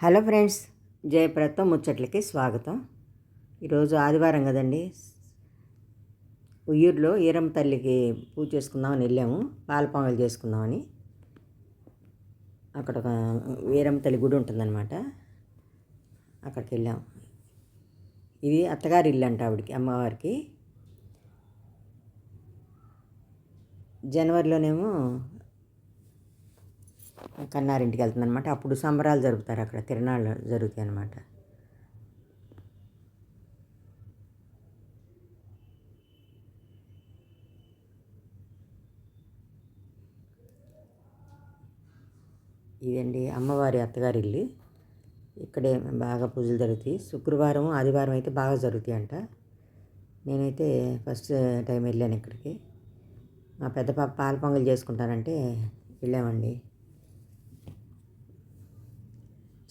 Hello friends జయప్రదతో ముచ్చట్లకి స్వాగతం. ఈరోజు ఆదివారం కదండి. ఉయ్యూరులో ఈరమ్మ తల్లికి పూజ చేసుకుందామని వెళ్ళాము పాలపొంగలు చేసుకుందామని. అక్కడ ఒక వీరమ్మ తల్లి గుడి ఉంటుందన్నమాట. అక్కడికి వెళ్ళాము ఇది అత్తగారి ఇల్లు అంట ఆవిడకి అమ్మవారికి. జనవరిలోనేమో కన్నారింటికి వెళ్తుంది అనమాట అప్పుడు సంబరాలు జరుపుతారు అక్కడ తిరణాలు జరుగుతాయి అనమాట ఇదండి అమ్మవారి అత్తగారి ఇల్లు ఇక్కడే బాగా పూజలు జరుగుతాయి. శుక్రవారం ఆదివారం అయితే బాగా జరుగుతాయి అంట నేనైతే ఫస్ట్ టైం వెళ్ళాను ఇక్కడికి. మా పెద్ద పాప పాల పొంగల్ చేసుకుంటానంటే వెళ్ళామండి.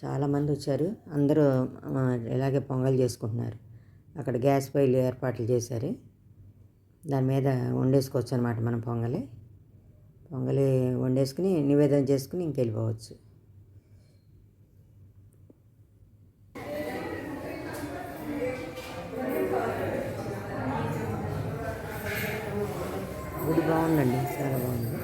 చాలామంది వచ్చారు. అందరూ ఇలాగే పొంగల్ చేసుకుంటున్నారు. అక్కడ గ్యాస్ పొయ్యిలు ఏర్పాట్లు చేశారు. దాని మీద వండేసుకోవచ్చు అనమాట మనం పొంగలి. పొంగలి వండేసుకుని నివేదన చేసుకుని ఇంకెళ్ళిపోవచ్చు. గుడి బాగుందండి. చాలా బాగుంది.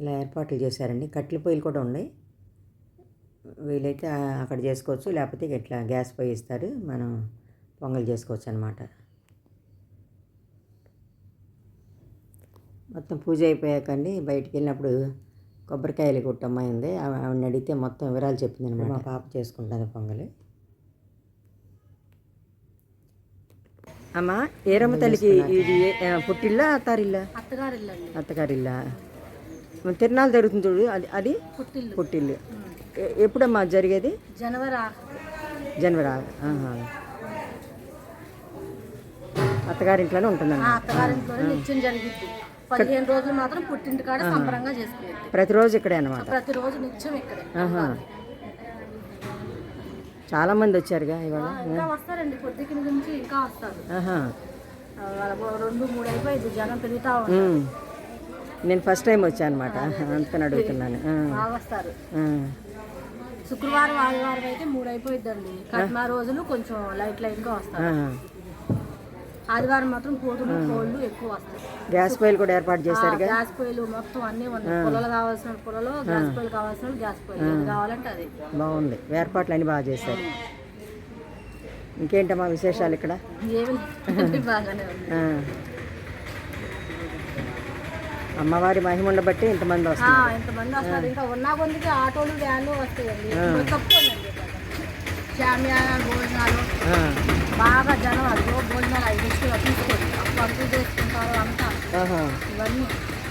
ఇలా ఏర్పాట్లు చేశారండి. కట్టెల పొయ్యిలు కూడా ఉన్నాయి. వీలైతే అక్కడ చేసుకోవచ్చు. లేకపోతే ఇట్లా గ్యాస్ పొయ్యి ఇస్తారు. మనం పొంగల్ చేసుకోవచ్చు అనమాట మొత్తం పూజ అయిపోయాకండి. బయటికి వెళ్ళినప్పుడు కొబ్బరికాయలు కొట్టు అమ్మాయి ఉంది ఆవిడని అడిగితే మొత్తం వివరాలు చెప్పింది అనమాట మా పాప చేసుకుంటుంది పొంగలి. అమ్మా ఏరమ్మ తల్లికి ఇది పుట్టిల్లా అత్తారిల్లా? అత్తగారు ఇల్లండి అత్తగారిల్లా? తిరునాళ్ళు జరుగుతుంది చూడు అది అది పుట్టిల్లు. ఎప్పుడమ్మా జరిగేది? జనవరి జనవరి ఆహా. అత్తగారింట్లోనే ఆ ఉంటుందన్న అత్తగారింట్లోనే నిత్యం పదిహేను రోజులు మాత్రం పుట్టింటి కాడ సంబరంగా చేసుకునేది. ప్రతిరోజు ఇక్కడే అనమాట ప్రతిరోజు నిత్యం ఇక్కడే. చాలా మంది వచ్చారుగా ఇవాళ. ఇంకా వస్తారండి నుంచి ఇంకా వస్తారు. రెండు మూడు అయిపోయింది జనం పెరుగుతా ఉంటారు. నేను ఫస్ట్ టైం వచ్చాను అనమాట అందుకని అడుగుతున్నాను. వస్తారు. శుక్రవారం ఆదివారం అయితే మూడు అయిపోయిద్దండి కట్నా రోజులు కొంచెం లైట్ లైట్గా వస్తారు. ఆహా. ఆదివారం మాత్రం కోతులు కోళ్ళు ఎక్కువ వస్తాయి. గ్యాస్ పొయ్యిలు కూడా ఏర్పాటు ఆ, చేశారుగా? గ్యాస్ పొయ్యిలు మొత్తం అన్నీ ఉన్నాయి. పొలాలు కావాల్సిన పొలలో గ్యాస్ పొయ్యిలు కావాల్సిన గ్యాస్ పొయ్యిలు. కావాలంటే అది. బాగుంది. ఏర్పాట్లు అన్నీ బాగా చేశారు. ఇంకేంటమ్మా విశేషాలు ఇక్కడ? బాగానే. అమ్మవారి మహిమను బట్టి ఇంతమంది వస్తారు ఇంతమంది వస్తారు ఇంకా ఉన్న కొందికి ఆటోలు వ్యాన్లు వస్తాయండి. తక్కువండి. శామ్యాలు భోజనాలు. బాగా జనం అదిగో భోజనాలు ఐదు తీసుకొని తీసుకోండి అప్పుడు అప్పుడు చేసుకుంటారు అంతా. ఇవన్నీ.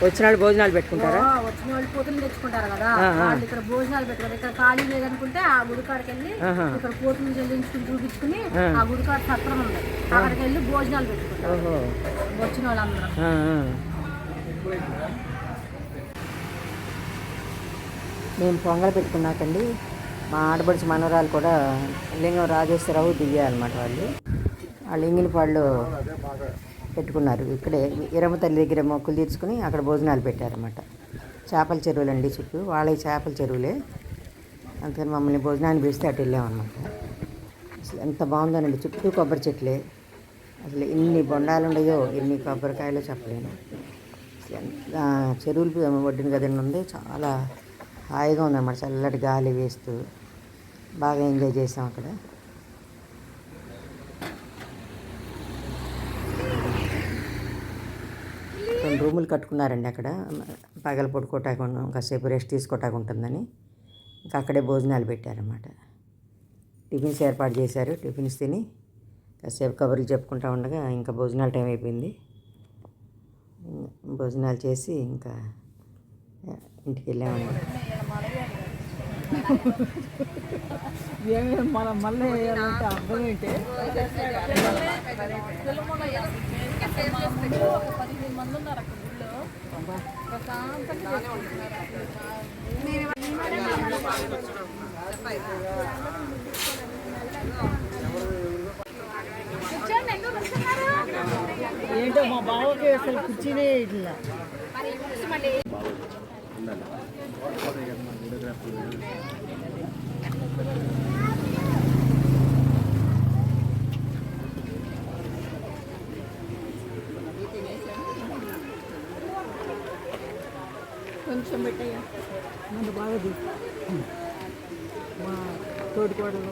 వచ్చిన వాళ్ళు భోజనాలు పెట్టుకుంటారా? వచ్చిన వాళ్ళు పోతులు తెచ్చుకుంటారు కదా. వాళ్ళు ఇక్కడ భోజనాలు పెట్టుకుంటారు ఇక్కడ ఖాళీ లేదనుకుంటే ఆ గుడికాడికి వెళ్ళి. ఇక్కడ పోతులు చెల్లించుకుని చూపించుకుని ఆ. గుడికాడ సత్రం ఉంది. అక్కడికి వెళ్ళి భోజనాలు పెట్టుకుంటారు. వచ్చిన వాళ్ళందరూ. మేము పొంగల్ పెట్టుకున్నాకండి. మా ఆడపడిచి మనవరాలు కూడా లింగం రాజేశ్వరరావు దివ్యాలన్నమాట వాళ్ళు. ఆ లింగినపాళ్ళు పెట్టుకున్నారు. ఇక్కడే ఇరమ తల్లి దగ్గర మొక్కులు తీర్చుకుని అక్కడ భోజనాలు పెట్టారన్నమాట. చేపల చెరువులు అండి చుట్టూ. వాళ్ళ చేపల చెరువులే. అందుకని మమ్మల్ని భోజనాన్ని పిలిస్తే అటు వెళ్ళామన్నమాట. అసలు ఎంత బాగుందోనండి. చుట్టూ కొబ్బరి చెట్లే. అసలు ఎన్ని బొండాలు ఉన్నాయో ఎన్ని కొబ్బరికాయలు చెప్పలేను. చెరువులు ఒడ్డున గదిన ఉంది. చాలా హాయిగా ఉందన్నమాట. చల్లటి గాలి వేస్తూ బాగా ఎంజాయ్ చేసాం అక్కడ. రెండు రూములు కట్టుకున్నారండి అక్కడ. పగల పడుకోవటానికి కాసేపు రెస్ట్ తీసుకోటాక ఉంటుందని. ఇంకా అక్కడే భోజనాలు పెట్టారన్నమాట. టిఫిన్స్ ఏర్పాటు చేశారు టిఫిన్స్ తిని కాసేపు కబుర్లు చెప్పుకుంటా ఉండగా ఇంకా భోజనాల టైం అయిపోయింది. భోజనాలు చేసి ఇంకా ఇంటికి వెళ్ళామండి. మనం మళ్ళీ అర్థం ఏంటి? పదిహేను మంది ఉన్నారు అక్కడ ఊళ్ళో ప్రశాంతంగా అసలు కుర్చీనే ఇట్లా. కొంచెం పెట్టయ్యా. మన బాగా మా తోడుకోడలు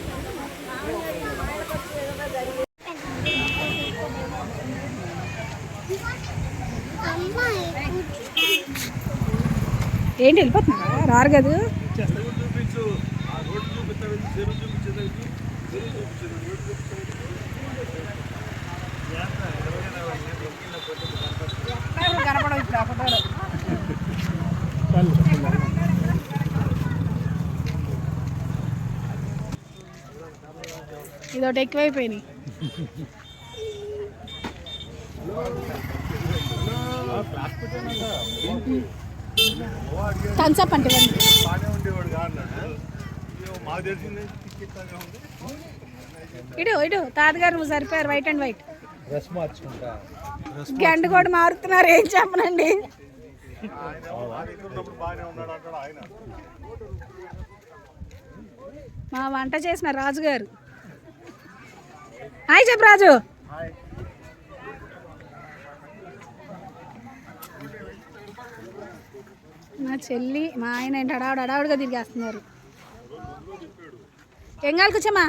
ఏంటి వెళ్ళిపోతున్నా రారు కదా. ఇదొకటి ఎక్కువైపోయినాయి. థమ్స్అప్ అంటే ఇటు ఇటు తాతగారు నువ్వు సరిపోయారు వైట్ అండ్ వైట్ డ్రెస్ మార్చుకుంటా. గంట కూడా మారుతున్నారు ఏం చెప్పనండి? మా వంట చేసిన రాజుగారు. హాయ్ చెప్పు రాజు. మా చెల్లి మా ఆయన ఏంటి అడావుడు అడావుడుగా తిరిగేస్తున్నారు. ఏం కావాలి కూర్చోమ్మా?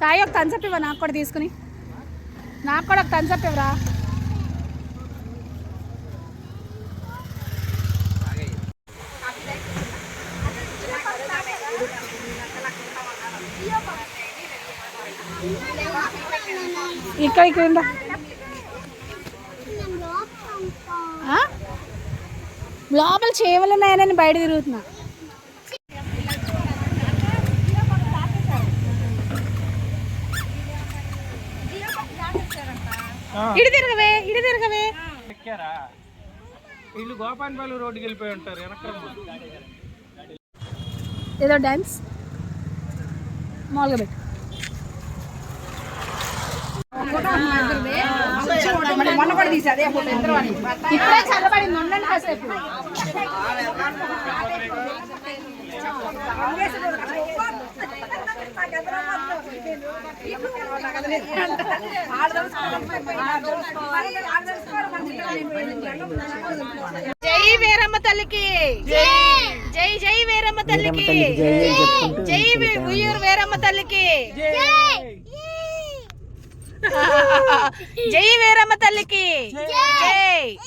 సాయి ఒక థమ్స్అప్ ఇవ్వ నాకు కూడా తీసుకుని. నాకు కూడా ఒక థమ్స్అప్ ఇవ్వరా. ఇక్కడ? లోపల చేవలు ఉన్నాయని బయట తిరుగుతున్నా ఇటు తిరగవే ఇటు తిరగవే వీళ్ళు గోపాన్పల్లి రోడ్డుకి వెళ్ళిపోయి ఉంటారు వెనక్రమ్మ ఏదో డాన్స్ మామూలుగా పెట్టు ఇప్పుడే చల్లబడింది ఉండండి కాసేపు. జై వీరమ్మ తల్లికి. జై జై వీరమ్మ తల్లికి. జై. ఉయ్యూరు వీరమ్మ తల్లికి. జై వీరమ్మ తల్లికి. జై.